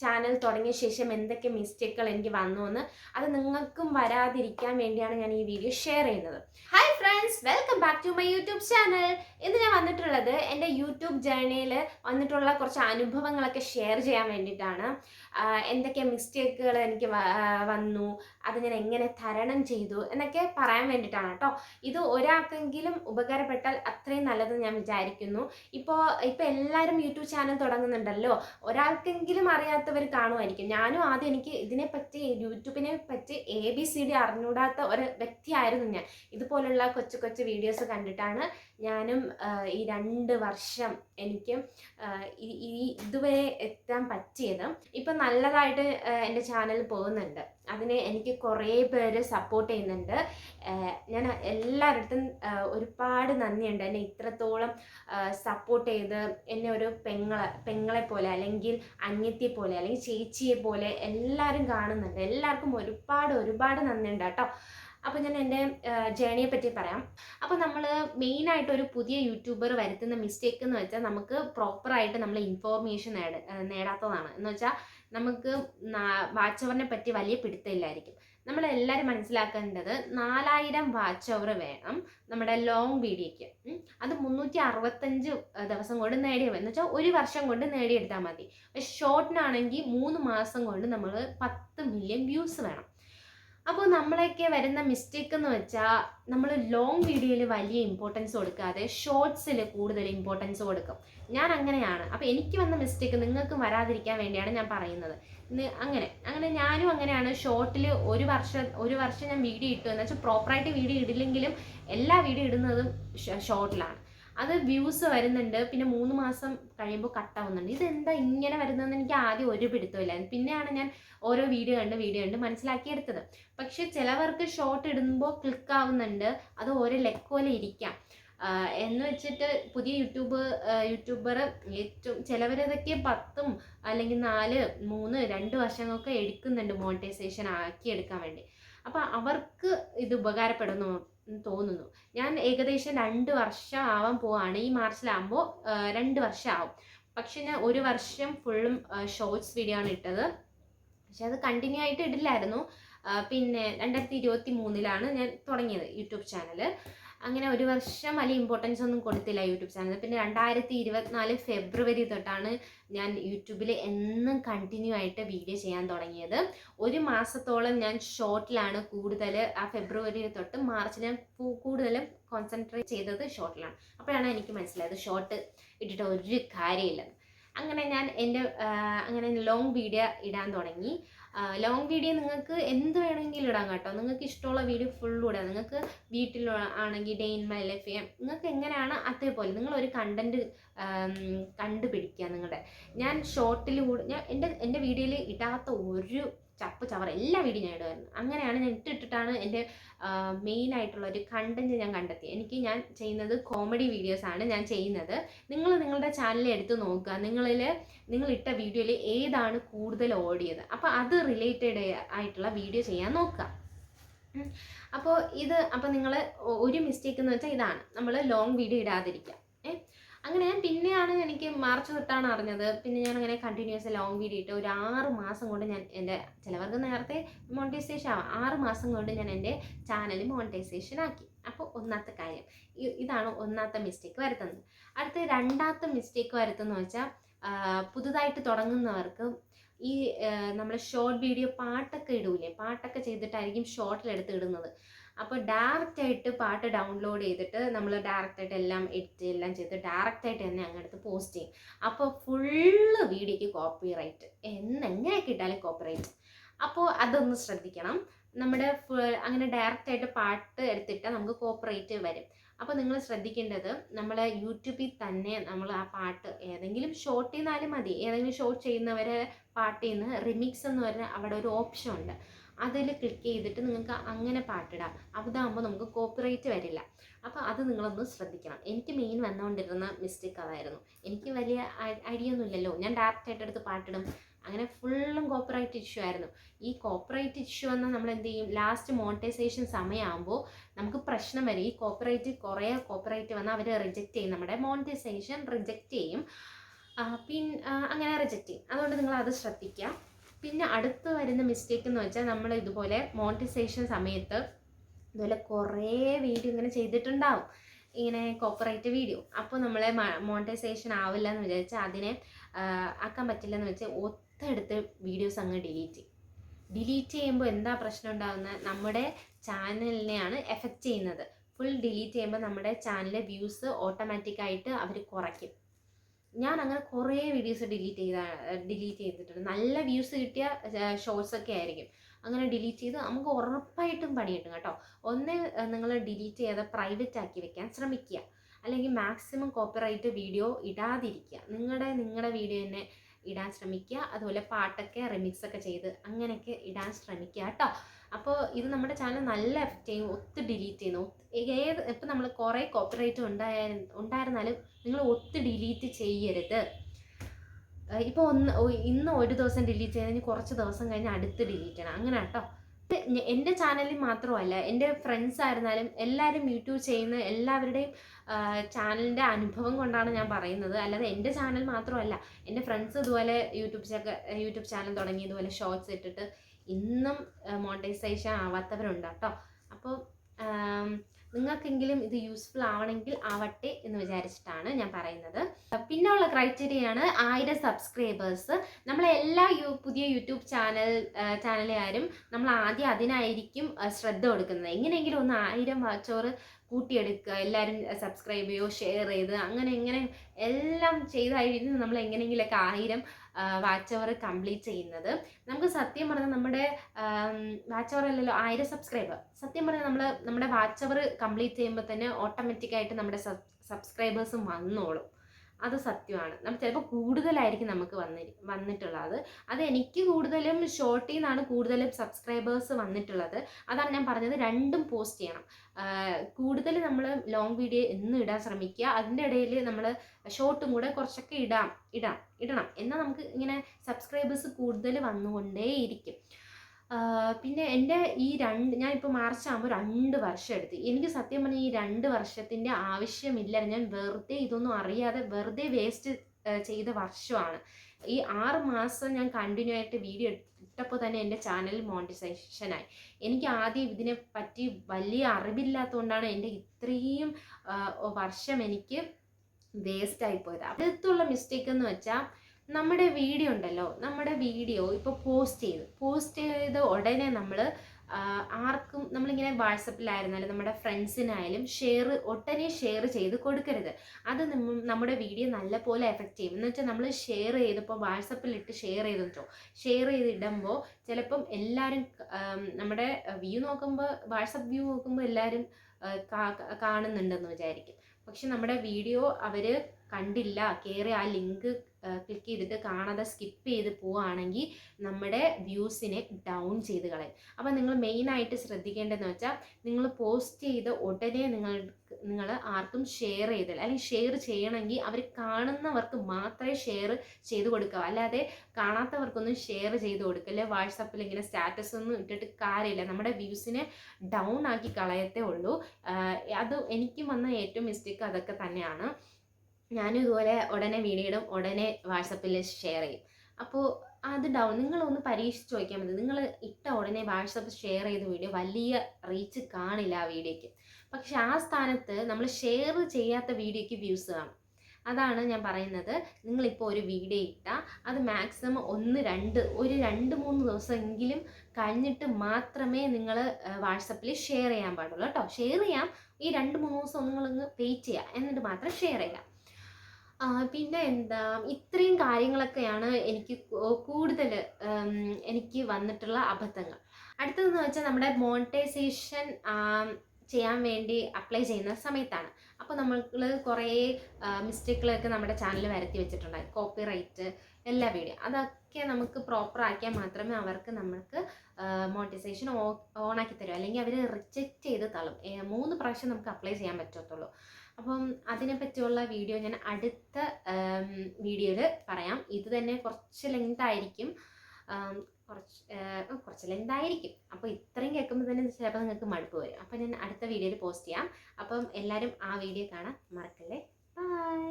Channel തുടങ്ങിയ ശേഷം എന്തൊക്കെ മിസ്റ്റേക്കുകൾ എനിക്ക് വന്നു എന്ന് അത് നിങ്ങൾക്കും വരാതിരിക്കാൻ വേണ്ടിയാണ് ഞാൻ ഈ വീഡിയോ ഷെയർ ചെയ്യുന്നത്. Hi friends welcome back to my YouTube channel ഇന്ന് ഞാൻ വന്നിട്ടുള്ളത് എന്റെ യൂട്യൂബ് ജേർണിയിൽ വന്നിട്ടുള്ള കുറച്ച് അനുഭവങ്ങളൊക്കെ ഷെയർ ചെയ്യാൻ വേണ്ടിയിട്ടാണ്. എന്തൊക്കെ മിസ്റ്റേക്കുകൾ എനിക്ക് വന്നു അത് ഞാൻ എങ്ങനെ തരണം ചെയ്തു എന്നൊക്കെ പറയാൻ വേണ്ടിയിട്ടാണ് കേട്ടോ. ഇത് ഒരാൾക്കെങ്കിലും ഉപകാരപ്പെട്ടാൽ അത്രയും നല്ലതെന്ന് ഞാൻ വിചാരിക്കുന്നു. ഇപ്പോൾ ഇപ്പോൾ എല്ലാവരും യൂട്യൂബ് ചാനൽ തുടങ്ങുന്നുണ്ടല്ലോ. ഒരാൾക്കെങ്കിലും അറിയാത്തവർ കാണുമായിരിക്കും. ഞാനും ആദ്യം എനിക്ക് ഇതിനെപ്പറ്റി യൂട്യൂബിനെ പറ്റി എ ബി സി ഡി അറിഞ്ഞൂടാത്ത ഒരു വ്യക്തിയായിരുന്നു ഞാൻ. ഇതുപോലുള്ള കൊച്ചു കൊച്ചു വീഡിയോസ് കണ്ടിട്ടാണ് ഞാനും ഈ രണ്ട് വർഷം എനിക്ക് ഈ ഇതുവരെ എത്താൻ പറ്റിയത്. ഇപ്പം നല്ലതായിട്ട് എന്റെ ചാനൽ പോകുന്നുണ്ട്. അതിന് എനിക്ക് കുറേ പേര് സപ്പോർട്ട് ചെയ്യുന്നുണ്ട്. ഞാൻ എല്ലായിടത്തും ഒരുപാട് നന്ദിയുണ്ട്. എന്നെ ഇത്രത്തോളം സപ്പോർട്ട് ചെയ്ത് എന്നെ ഒരു പെങ്ങളെ പെങ്ങളെ പോലെ അല്ലെങ്കിൽ അന്യത്തെ പോലെ അല്ലെങ്കിൽ ചേച്ചിയെ പോലെ എല്ലാവരും കാണുന്നുണ്ട്. എല്ലാവർക്കും ഒരുപാട് ഒരുപാട് നന്ദിയുണ്ട് കേട്ടോ. അപ്പോൾ ഞാൻ എന്റെ ജേണിയെ പറ്റി പറയാം. അപ്പോൾ നമ്മൾ മെയിനായിട്ട് ഒരു പുതിയ യൂട്യൂബർ വരുത്തുന്ന മിസ്റ്റേക്ക് എന്ന് വെച്ചാൽ നമുക്ക് പ്രോപ്പറായിട്ട് നമ്മൾ ഇൻഫോർമേഷൻ നേട നേടാത്തതാണ്. എന്ന് വെച്ചാൽ നമുക്ക് വാച്ച് അവറിനെ പറ്റി വലിയ പിടുത്തമില്ലായിരിക്കും. നമ്മളെല്ലാവരും മനസ്സിലാക്കേണ്ടത് നാലായിരം വാച്ച് അവർ വേണം നമ്മുടെ ലോങ് വീഡിയോയ്ക്ക് അത് മുന്നൂറ്റി അറുപത്തഞ്ച് ദിവസം കൊണ്ട് നേടിയ എന്ന് വെച്ചാൽ ഒരു വർഷം കൊണ്ട് നേടിയെടുത്താൽ മതി. ഷോർട്ടിനാണെങ്കിൽ മൂന്ന് മാസം കൊണ്ട് നമ്മൾ പത്ത് മില്യൺ വ്യൂസ് വേണം. അപ്പോൾ നമ്മളൊക്കെ വരുന്ന മിസ്റ്റേക്ക് എന്ന് വെച്ചാൽ നമ്മൾ ലോങ് വീഡിയോയിൽ വലിയ ഇമ്പോർട്ടൻസ് കൊടുക്കാതെ ഷോർട്സിൽ കൂടുതൽ ഇമ്പോർട്ടൻസ് കൊടുക്കും. ഞാൻ അങ്ങനെയാണ്. അപ്പോൾ എനിക്ക് വന്ന മിസ്റ്റേക്ക് നിങ്ങൾക്കും വരാതിരിക്കാൻ വേണ്ടിയാണ് ഞാൻ പറയുന്നത്. അങ്ങനെ. അങ്ങനെ ഞാനും അങ്ങനെയാണ്. ഷോർട്ടിൽ ഒരു വർഷം ഒരു വർഷം ഞാൻ വീഡിയോ ഇട്ടു. എന്ന് വെച്ചാൽ പ്രോപ്പറായിട്ട് വീഡിയോ ഇടില്ലെങ്കിലും എല്ലാ വീഡിയോ ഇടുന്നതും ഷോർട്ടിലാണ് അത് വ്യൂസ് വരുന്നുണ്ട്. പിന്നെ മൂന്ന് മാസം കഴിയുമ്പോൾ കട്ടാവുന്നുണ്ട് ഇതെന്താ ഇങ്ങനെ വരുന്നതെന്ന് എനിക്ക് ആദ്യം ഒരു പിടുത്തമില്ലായിരുന്നു പിന്നെയാണ് ഞാൻ ഓരോ വീഡിയോ കണ്ട് വീഡിയോ കണ്ട് മനസ്സിലാക്കിയെടുത്തത്. പക്ഷെ ചിലവർക്ക് ഷോർട്ട് ഇടുമ്പോൾ ക്ലിക്ക് ആവുന്നുണ്ട്. അത് ഓരോ ലെക്ക് പോലെ ഇരിക്കാം. എന്ന് വെച്ചിട്ട് പുതിയ യൂട്യൂബ് യൂട്യൂബർ ഏറ്റവും ചിലവരതൊക്കെ പത്തും അല്ലെങ്കിൽ നാല് മൂന്ന് രണ്ട് വർഷങ്ങളൊക്കെ എടുക്കുന്നുണ്ട് മോണിറ്റൈസേഷൻ ആക്കി എടുക്കാൻ വേണ്ടി. അപ്പോൾ അവർക്ക് ഇത് ഉപകാരപ്പെടുന്നു. തോന്നുന്നു. ഞാൻ ഏകദേശം രണ്ട് വർഷം ആവാൻ പോവാണ്. ഈ മാർച്ചിലാകുമ്പോൾ രണ്ട് വർഷം ആവും. പക്ഷെ ഞാൻ ഒരു വർഷം ഫുള്ളും ഷോർട്സ് വീഡിയോ ആണ് ഇട്ടത്. പക്ഷെ അത് കണ്ടിന്യൂ ആയിട്ട് ഇടില്ലായിരുന്നു. പിന്നെ രണ്ടായിരത്തി ഇരുപത്തി മൂന്നിലാണ് ഞാൻ തുടങ്ങിയത് യൂട്യൂബ് ചാനൽ അങ്ങനെ ഒരു വർഷം വലിയ ഇമ്പോർട്ടൻസ് ഒന്നും കൊടുത്തില്ല യൂട്യൂബ് ചാനൽ പിന്നെ രണ്ടായിരത്തി ഇരുപത്തിനാല് ഫെബ്രുവരി തൊട്ടാണ് ഞാൻ യൂട്യൂബിൽ എന്നും കണ്ടിന്യൂ ആയിട്ട് വീഡിയോ ചെയ്യാൻ തുടങ്ങിയത്. ഒരു മാസത്തോളം ഞാൻ ഷോർട്ടിലാണ് കൂടുതൽ ആ ഫെബ്രുവരി തൊട്ട് മാർച്ചിൽ ഞാൻ കൂടുതലും കോൺസെൻട്രേറ്റ് ചെയ്തത് ഷോർട്ടിലാണ് അപ്പോഴാണ് എനിക്ക് മനസ്സിലായത് ഷോർട്ട് ഇട്ടിട്ട് ഒരു കാര്യമില്ലെന്ന് അങ്ങനെ ഞാൻ എന്റെ അങ്ങനെ ലോങ് വീഡിയോ ഇടാൻ തുടങ്ങി. ലോങ് വീഡിയോ നിങ്ങൾക്ക് എന്ത് വേണമെങ്കിലും ഇടാം കേട്ടോ. നിങ്ങൾക്ക് ഇഷ്ടമുള്ള വീഡിയോ ഫുൾ ഇടാം. നിങ്ങൾക്ക് വീട്ടിൽ ആണെങ്കിൽ ഡേ ഇൻ മൈ ലൈഫ് നിങ്ങൾക്ക് എങ്ങനെയാണ് അതേപോലെ നിങ്ങൾ ഒരു കണ്ടന്റ് കണ്ടുപിടിക്കുക നിങ്ങളുടെ. ഞാൻ ഷോർട്ടിലൂടെ ഞാൻ എന്റെ എന്റെ വീഡിയോയിൽ ഇടാത്ത ഒരു ചപ്പ് ചവർ എല്ലാ വീഡിയോ ഞാൻ ഇടുമായിരുന്നു. അങ്ങനെയാണ് ഞാൻ ഇട്ടിട്ടിട്ടാണ് എന്റെ മെയിൻ ആയിട്ടുള്ള ഒരു കണ്ടന്റ് ഞാൻ കണ്ടെത്തി എനിക്ക് ഞാൻ ചെയ്യുന്നത് കോമഡി വീഡിയോസ് ആണ് ഞാൻ ചെയ്യുന്നത്. നിങ്ങൾ നിങ്ങളുടെ ചാനൽ എടുത്ത് നോക്കുക. നിങ്ങളിൽ നിങ്ങൾ ഇട്ട വീഡിയോയിൽ ഏതാണ് കൂടുതൽ ഓടിയത്. അപ്പോൾ അത് റിലേറ്റഡ് ആയിട്ടുള്ള വീഡിയോ ചെയ്യാൻ നോക്കുക. അപ്പോൾ ഇത് അപ്പോൾ നിങ്ങൾ ഒരു മിസ്റ്റേക്ക് എന്ന് വെച്ചാൽ ഇതാണ്. നമ്മൾ ലോങ് വീഡിയോ ഇടാതിരിക്കുക. ഏ? അങ്ങനെ പിന്നെയാണ് എനിക്ക് മാർച്ച് തൊട്ടാണ് അറിഞ്ഞത്. പിന്നെ ഞാൻ അങ്ങനെ കണ്ടിന്യൂസ് ലോങ് വീഡിയോ ഇട്ട് ഒരു ആറ് മാസം കൊണ്ട് ഞാൻ എന്റെ ചിലവർക്ക് നേരത്തെ മോണിറ്റൈസേഷൻ ആവാം ആറ് മാസം കൊണ്ട് ഞാൻ എന്റെ ചാനൽ മോണിറ്റൈസേഷൻ ആക്കി. അപ്പോൾ ഒന്നാമത്തെ കാര്യം ഇതാണ് ഒന്നാമത്തെ മിസ്റ്റേക്ക് വരുത്തുന്നത്. അടുത്ത രണ്ടാമത്തെ മിസ്റ്റേക്ക് വരുത്തുന്നത് വെച്ചാൽ പുതുതായിട്ട് തുടങ്ങുന്നവർക്ക് ഈ നമ്മൾ ഷോർട്ട് വീഡിയോ പാട്ടൊക്കെ ഇടൂലേ? പാട്ടൊക്കെ ചെയ്തിട്ടായിരിക്കും ഷോർട്ടിലെടുത്ത് ഇടുന്നത്. അപ്പോൾ ഡയറക്റ്റ് ആയിട്ട് പാട്ട് ഡൗൺലോഡ് ചെയ്തിട്ട് നമ്മൾ ഡയറക്റ്റ് ആയിട്ട് എല്ലാം എഡിറ്റ് എല്ലാം ചെയ്ത് ഡയറക്റ്റ് ആയിട്ട് തന്നെ അങ്ങെടുത്ത് പോസ്റ്റ് ചെയ്യും. അപ്പോൾ ഫുള്ള് വീഡിയോക്ക് കോപ്പി റൈറ്റ് എന്നെങ്ങനെ കിട്ടാലും കോപ്പി റൈറ്റ് അപ്പോൾ അതൊന്ന് ശ്രദ്ധിക്കണം. നമ്മുടെ അങ്ങനെ ഡയറക്റ്റ് ആയിട്ട് പാട്ട് എടുത്തിട്ട് നമുക്ക് കോപ്പറേറ്റ് വരും. അപ്പോൾ നിങ്ങൾ ശ്രദ്ധിക്കേണ്ടത് നമ്മൾ യൂട്യൂബിൽ തന്നെ നമ്മൾ ആ പാട്ട് ഏതെങ്കിലും ഷോർട്ട് ചെയ്താലും മതി. ഏതെങ്കിലും ഷോർട്ട് ചെയ്യുന്നവരെ പാട്ടിൽ നിന്ന് റിമിക്സ് എന്ന് പറഞ്ഞ അവിടെ ഒരു ഓപ്ഷൻ ഉണ്ട്. അതിൽ ക്ലിക്ക് ചെയ്തിട്ട് നിങ്ങൾക്ക് അങ്ങനെ പാട്ടിടാം. അതാകുമ്പോൾ നമുക്ക് കോപ്പിറൈറ്റ് വരില്ല. അപ്പോൾ അത് നിങ്ങളൊന്ന് ശ്രദ്ധിക്കണം. എനിക്ക് മെയിൻ വന്നുകൊണ്ടിരുന്ന മിസ്റ്റേക്ക് അതായിരുന്നു. എനിക്ക് വലിയ ഐഡിയ ഒന്നുമില്ലല്ലോ. ഞാൻ ഡയറക്റ്റ് ആയിട്ട് എടുത്ത് പാട്ടിടും. അങ്ങനെ ഫുള്ളും കോപ്പറേറ്റ് ഇഷ്യൂ ആയിരുന്നു. ഈ കോപ്പറേറ്റ് ഇഷ്യൂ വന്നാൽ നമ്മൾ എന്ത് ചെയ്യും? ലാസ്റ്റ് മോണിറ്റൈസേഷൻ സമയമാകുമ്പോൾ നമുക്ക് പ്രശ്നം വരും. ഈ കോപ്പറേറ്റ് കുറേ കോപ്പറേറ്റ് വന്നാൽ അവർ റിജക്റ്റ് ചെയ്യും. നമ്മുടെ മോണിറ്റൈസേഷൻ റിജക്റ്റ് ചെയ്യും. പിന്നെ അങ്ങനെ റിജക്റ്റ് ചെയ്യും. അതുകൊണ്ട് നിങ്ങൾ അത് ശ്രദ്ധിക്കുക. പിന്നെ അടുത്ത് വരുന്ന മിസ്റ്റേക്ക് എന്ന് വെച്ചാൽ നമ്മൾ ഇതുപോലെ മോണിറ്റൈസേഷൻ സമയത്ത് ഇതുപോലെ കുറേ വീഡിയോ ഇങ്ങനെ ചെയ്തിട്ടുണ്ടാവും. ഇങ്ങനെ കോപ്പറേറ്റ് വീഡിയോ അപ്പോൾ നമ്മളെ മോണിറ്റൈസേഷൻ ആവില്ല എന്ന് വിചാരിച്ചാൽ അതിനെ ആക്കാൻ പറ്റില്ലെന്ന് വെച്ചാൽ ഒത്തെടുത്ത് വീഡിയോസ് അങ്ങ് ഡിലീറ്റ് ചെയ്യും. ഡിലീറ്റ് ചെയ്യുമ്പോൾ എന്താ പ്രശ്നം ഉണ്ടാകുന്നത് നമ്മുടെ ചാനലിനെയാണ് എഫക്റ്റ് ചെയ്യുന്നത്. ഫുൾ ഡിലീറ്റ് ചെയ്യുമ്പോൾ നമ്മുടെ ചാനലിലെ വ്യൂസ് ഓട്ടോമാറ്റിക്കായിട്ട് അവർ കുറയ്ക്കും. ഞാൻ അങ്ങനെ കുറേ വീഡിയോസ് ഡിലീറ്റ് ചെയ്ത ഡിലീറ്റ് ചെയ്തിട്ടുണ്ട്. നല്ല വ്യൂസ് കിട്ടിയ ഷോർട്സ് ഒക്കെ ആയിരിക്കും. അങ്ങനെ ഡിലീറ്റ് ചെയ്ത് നമുക്ക് ഉറപ്പായിട്ടും പണി കിട്ടും കേട്ടോ. ഒന്ന് നിങ്ങൾ ഡിലീറ്റ് ചെയ്ത് പ്രൈവറ്റ് ആക്കി വെക്കാൻ ശ്രമിക്കുക. അല്ലെങ്കിൽ മാക്സിമം കോപ്പിറൈറ്റ് വീഡിയോ ഇടാതിരിക്കുക. നിങ്ങളുടെ നിങ്ങളുടെ വീഡിയോ തന്നെ ഇടാൻ ശ്രമിക്കുക. അതുപോലെ പാട്ടൊക്കെ റിമിക്സ് ഒക്കെ ചെയ്ത് അങ്ങനെയൊക്കെ ഇടാൻ ശ്രമിക്കുക കേട്ടോ. അപ്പോൾ ഇത് നമ്മുടെ ചാനൽ നല്ല എഫക്റ്റ് ചെയ്യും ഒത്ത് ഡിലീറ്റ് ചെയ്യുന്നു. ഏത് ഇപ്പം നമ്മൾ കുറേ കോപ്പറേറ്റ് ഉണ്ടായ ഉണ്ടായിരുന്നാലും നിങ്ങൾ ഒത്ത് ഡിലീറ്റ് ചെയ്യരുത്. ഇപ്പോൾ ഒന്ന് ഇന്ന് ഒരു ദിവസം ഡിലീറ്റ് ചെയ്തതിന് കുറച്ച് ദിവസം കഴിഞ്ഞ് അടുത്ത് ഡിലീറ്റ് ചെയ്യണം. അങ്ങനെ കേട്ടോ എന്റെ ചാനലിൽ മാത്രമല്ല എന്റെ ഫ്രണ്ട്സ് ആയിരുന്നാലും എല്ലാവരും യൂട്യൂബ് ചെയ്യുന്ന എല്ലാവരുടെയും ചാനലിന്റെ അനുഭവം കൊണ്ടാണ് ഞാൻ പറയുന്നത്. അല്ലാതെ എന്റെ ചാനൽ മാത്രമല്ല എന്റെ ഫ്രണ്ട്സ് ഇതുപോലെ യൂട്യൂബ് യൂട്യൂബ് ചാനൽ തുടങ്ങി ഇതുപോലെ ഷോർട്സ് ഇട്ടിട്ട് ഇന്നും മോണിറ്റൈസേഷൻ ആവാത്തവരുണ്ട് കേട്ടോ. അപ്പോൾ നിങ്ങൾക്കെങ്കിലും ഇത് യൂസ്ഫുൾ ആവണമെങ്കിൽ ആവട്ടെ എന്ന് വിചാരിച്ചിട്ടാണ് ഞാൻ പറയുന്നത്. പിന്നെ ഉള്ള ക്രൈറ്റീരിയയാണ് ആയിരം സബ്സ്ക്രൈബേഴ്സ് നമ്മളെ എല്ലാ പുതിയ യൂട്യൂബ് ചാനൽ ചാനലുകാരും നമ്മൾ ആദ്യം അതിനായിരിക്കും ശ്രദ്ധ കൊടുക്കുന്നത്. എങ്ങനെയെങ്കിലും ഒന്ന് ആയിരം വാച്ചോറ് കൂട്ടിയെടുക്കുക എല്ലാവരും സബ്സ്ക്രൈബ് ചെയ്യുകയോ ഷെയർ ചെയ്ത് അങ്ങനെ എങ്ങനെ എല്ലാം ചെയ്തായിരുന്നു നമ്മൾ എങ്ങനെയെങ്കിലൊക്കെ ആയിരം വാച്ച് അവർ കംപ്ലീറ്റ് ചെയ്യുന്നത്. നമുക്ക് സത്യം പറഞ്ഞാൽ നമ്മുടെ വാച്ച് അവർ അല്ലല്ലോ ആയിരം സബ്സ്ക്രൈബർ. സത്യം പറഞ്ഞാൽ നമ്മൾ നമ്മുടെ വാച്ച് അവർ കംപ്ലീറ്റ് ചെയ്യുമ്പോൾ തന്നെ ഓട്ടോമാറ്റിക്കായിട്ട് നമ്മുടെ സബ്സ്ക്രൈബേഴ്സും വന്നോളും. അത് സത്യമാണ്. നമ്മൾ ചിലപ്പോൾ കൂടുതലായിരിക്കും നമുക്ക് വന്നി വന്നിട്ടുള്ളത്. അത് എനിക്ക് കൂടുതലും ഷോർട്ടിൽ നിന്നാണ് കൂടുതലും സബ്സ്ക്രൈബേഴ്സ് വന്നിട്ടുള്ളത്. അതാണ് ഞാൻ പറഞ്ഞത് രണ്ടും പോസ്റ്റ് ചെയ്യണം. കൂടുതൽ നമ്മൾ ലോങ് വീഡിയോ എന്നും ഇടാൻ ശ്രമിക്കുക. അതിന്റെ ഇടയിൽ നമ്മൾ ഷോർട്ടും കൂടെ കുറച്ചൊക്കെ ഇടാം ഇടാം ഇടണം. എന്നാൽ നമുക്ക് ഇങ്ങനെ സബ്സ്ക്രൈബേഴ്സ് കൂടുതൽ വന്നുകൊണ്ടേയിരിക്കും. പിന്നെ എന്റെ ഈ രണ്ട് ഞാൻ ഇപ്പോൾ മാർച്ച് ആകുമ്പോൾ രണ്ട് വർഷം എടുത്തു. എനിക്ക് സത്യം പറഞ്ഞാൽ ഈ രണ്ട് വർഷത്തിന്റെ ആവശ്യമില്ല. ഞാൻ വെറുതെ ഇതൊന്നും അറിയാതെ വെറുതെ വേസ്റ്റ് ചെയ്ത വർഷമാണ്. ഈ ആറ് മാസം ഞാൻ കണ്ടിന്യൂ ആയിട്ട് വീഡിയോ ഇട്ടപ്പോൾ തന്നെ എന്റെ ചാനൽ മോണിറ്റൈസേഷനായി എനിക്ക് ആദ്യം ഇതിനെ പറ്റി വലിയ അറിവില്ലാത്തതുകൊണ്ടാണ് എന്റെ ഇത്രയും വർഷം എനിക്ക് വേസ്റ്റ് ആയി പോയത്. അടുത്തുള്ള മിസ്റ്റേക്ക് എന്ന് വെച്ചാൽ നമ്മുടെ വീഡിയോ ഉണ്ടല്ലോ നമ്മുടെ വീഡിയോ ഇപ്പോൾ പോസ്റ്റ് ചെയ്ത് പോസ്റ്റ് ചെയ്ത് ഉടനെ നമ്മൾ ആർക്കും നമ്മളിങ്ങനെ വാട്സപ്പിലായിരുന്നാലും നമ്മുടെ ഫ്രണ്ട്സിനായാലും ഷെയർ ഒട്ടനെ ഷെയർ ചെയ്ത് കൊടുക്കരുത്. അത് നമ്മുടെ വീഡിയോ നല്ലപോലെ എഫക്റ്റ് ചെയ്യും. എന്ന് വെച്ചാൽ നമ്മൾ ഷെയർ ചെയ്തപ്പോൾ വാട്സപ്പിലിട്ട് ഷെയർ ചെയ്തിട്ടോ ഷെയർ ചെയ്തിടുമ്പോൾ ചിലപ്പം എല്ലാവരും നമ്മുടെ വ്യൂ നോക്കുമ്പോൾ വാട്സപ്പ് വ്യൂ നോക്കുമ്പോൾ എല്ലാവരും കാണുന്നുണ്ടെന്ന് വിചാരിക്കും. പക്ഷെ നമ്മുടെ വീഡിയോ അവർ കണ്ടില്ല കയറി ആ ലിങ്ക് ക്ലിക്ക് ചെയ്തിട്ട് കാണാതെ സ്കിപ്പ് ചെയ്ത് പോവുകയാണെങ്കിൽ നമ്മുടെ വ്യൂസിനെ ഡൗൺ ചെയ്ത് കളയും. അപ്പോൾ നിങ്ങൾ മെയിനായിട്ട് ശ്രദ്ധിക്കേണ്ടതെന്ന് വെച്ചാൽ നിങ്ങൾ പോസ്റ്റ് ചെയ്ത് ഉടനെ നിങ്ങൾ നിങ്ങൾ ആർക്കും ഷെയർ ചെയ്തില്ല. അല്ലെങ്കിൽ ഷെയർ ചെയ്യണമെങ്കിൽ അവർ കാണുന്നവർക്ക് മാത്രമേ ഷെയർ ചെയ്ത് കൊടുക്കുക അല്ലാതെ കാണാത്തവർക്കൊന്നും ഷെയർ ചെയ്ത് കൊടുക്കല്ലേ. വാട്സപ്പിൽ ഇങ്ങനെ സ്റ്റാറ്റസ് ഒന്നും ഇട്ടിട്ട് കാര്യമില്ല. നമ്മുടെ വ്യൂസിനെ ഡൗൺ ആക്കി കളയത്തേ ഉള്ളൂ. അത് എനിക്കും വന്ന ഏറ്റവും മിസ്റ്റേക്ക് അതൊക്കെ തന്നെയാണ്. ഞാനും ഇതുപോലെ ഉടനെ വീഡിയോ ഇടും ഉടനെ വാട്സപ്പിൽ ഷെയർ ചെയ്യും. അപ്പോൾ അത് ഡൗൺ നിങ്ങളൊന്ന് പരീക്ഷിച്ച് നോക്കിയാൽ മതി. നിങ്ങൾ ഇട്ട ഉടനെ വാട്സപ്പ് ഷെയർ ചെയ്ത വീഡിയോ വലിയ റീച്ച് കാണില്ല ആ വീഡിയോയ്ക്ക്. പക്ഷെ ആ സ്ഥാനത്ത് നമ്മൾ ഷെയർ ചെയ്യാത്ത വീഡിയോയ്ക്ക് വ്യൂസ് കാണും. അതാണ് ഞാൻ പറയുന്നത്. നിങ്ങളിപ്പോൾ ഒരു വീഡിയോ ഇട്ടാൽ അത് മാക്സിമം ഒന്ന് രണ്ട് ഒരു രണ്ട് മൂന്ന് ദിവസമെങ്കിലും കഴിഞ്ഞിട്ട് മാത്രമേ നിങ്ങൾ വാട്സപ്പിൽ ഷെയർ ചെയ്യാൻ പാടുള്ളൂ. കേട്ടോ? ഷെയർ ചെയ്യാം. ഈ രണ്ട് മൂന്ന് ദിവസം നിങ്ങളൊന്ന് വെയിറ്റ് ചെയ്യുക എന്നിട്ട് മാത്രം ഷെയർ ചെയ്യാം. പിന്നെ എന്താ ഇത്രയും കാര്യങ്ങളൊക്കെയാണ് എനിക്ക് കൂടുതൽ എനിക്ക് വന്നിട്ടുള്ള അബദ്ധങ്ങൾ. അടുത്തതെന്ന് വെച്ചാൽ നമ്മുടെ മോണിറ്റൈസേഷൻ ചെയ്യാൻ വേണ്ടി അപ്ലൈ ചെയ്യുന്ന സമയത്താണ്. അപ്പോൾ നമ്മൾ കുറേ മിസ്റ്റേക്കുകളൊക്കെ നമ്മുടെ ചാനൽ വരുത്തി വെച്ചിട്ടുണ്ടായി. കോപ്പി റൈറ്റ് എല്ലാ വീഡിയോ അതൊക്കെ നമുക്ക് പ്രോപ്പർ ആക്കിയാൽ മാത്രമേ അവർക്ക് നമുക്ക് മോണിറ്റൈസേഷൻ ഓൺ ആക്കി തരൂ. അല്ലെങ്കിൽ അവർ റിജക്റ്റ് ചെയ്ത് തള്ളും. മൂന്ന് പ്രാവശ്യം നമുക്ക് അപ്ലൈ ചെയ്യാൻ പറ്റത്തുള്ളൂ. അപ്പം അതിനെപ്പറ്റിയുള്ള വീഡിയോ ഞാൻ അടുത്ത വീഡിയോയിൽ പറയാം. ഇത് തന്നെ കുറച്ച് ലെങ്ത് ആയിരിക്കും. കുറച്ച് കുറച്ച് ലെങ്തായിരിക്കും അപ്പോൾ ഇത്രയും കേൾക്കുമ്പോൾ തന്നെ ചിലപ്പോൾ നിങ്ങൾക്ക് മടുപ്പ് വരും. അപ്പോൾ ഞാൻ അടുത്ത വീഡിയോയിൽ പോസ്റ്റ് ചെയ്യാം. അപ്പം എല്ലാവരും ആ വീഡിയോ കാണാൻ മറക്കല്ലേ? ബൈ